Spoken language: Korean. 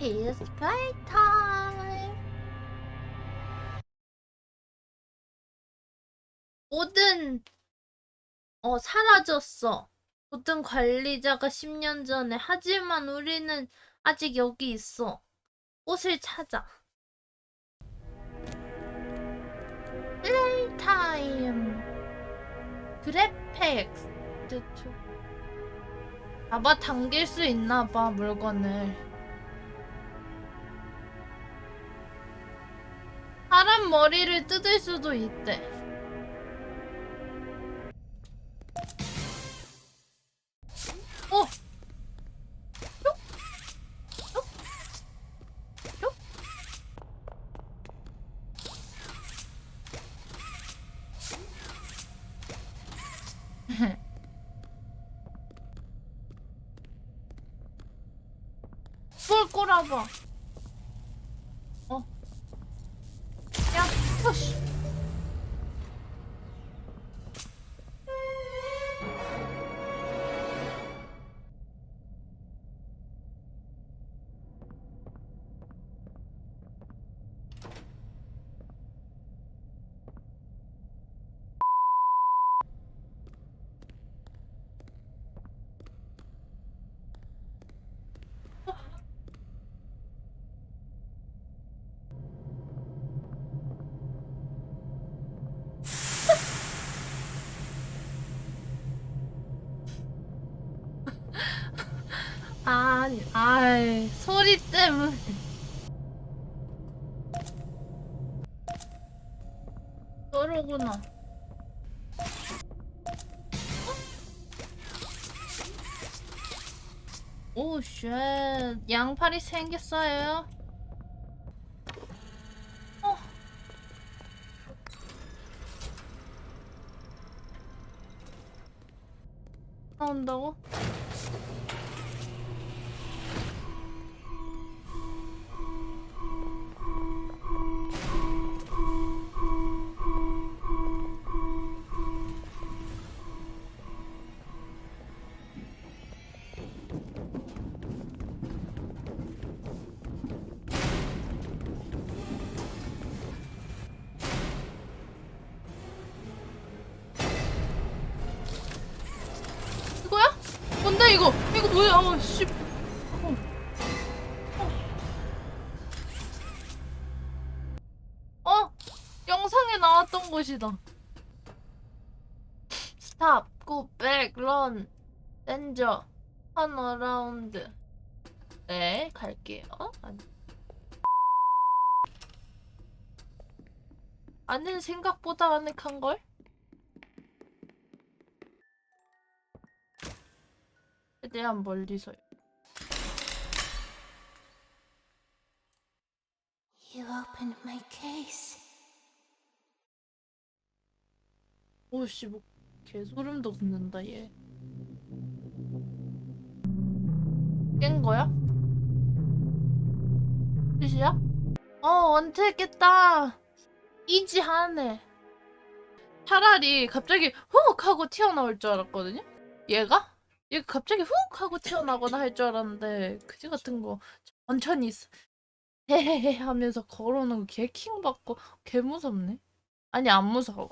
피스 플레이타임 모든 어 사라졌어. 모든 관리자가 10년 전에. 하지만 우리는 아직 여기 있어. 옷을 찾아. 플레이타임 그래픽스 대충 잡아 당길 수 있나 봐 물건을 머리를 뜯을 수도 있대 어! 뿅? 뿅? 뿅? 뭘 꼬라봐. 어. 야, 아니, 아이, 소리 때문에. 저러구나. 오, 쉣. 양팔이 생겼어요. 어. 나온다고? 뭐야? 어, 씨. 어. 영상에 나왔던 곳이다. 스탑, 고, 백, 런, 댄저, 턴 어라운드. 네, 갈게요. 아니. 아는 생각보다 아늑한걸? 최대한 멀리서 You opened my case. 오씨 뭐 개소름 돋는다 얘. 깬 거야? 끝이야? 어 원체 깼다. 이지하네. 차라리 갑자기 훅 하고 튀어나올 줄 알았거든요. 얘가? 얘가 갑자기 훅 하고 튀어나거나 할 줄 알았는데 그지 같은 거 천천히 있어. 헤헤헤 하면서 걸어오는 거 개 킹 받고 개 무섭네. 아니 안 무서워.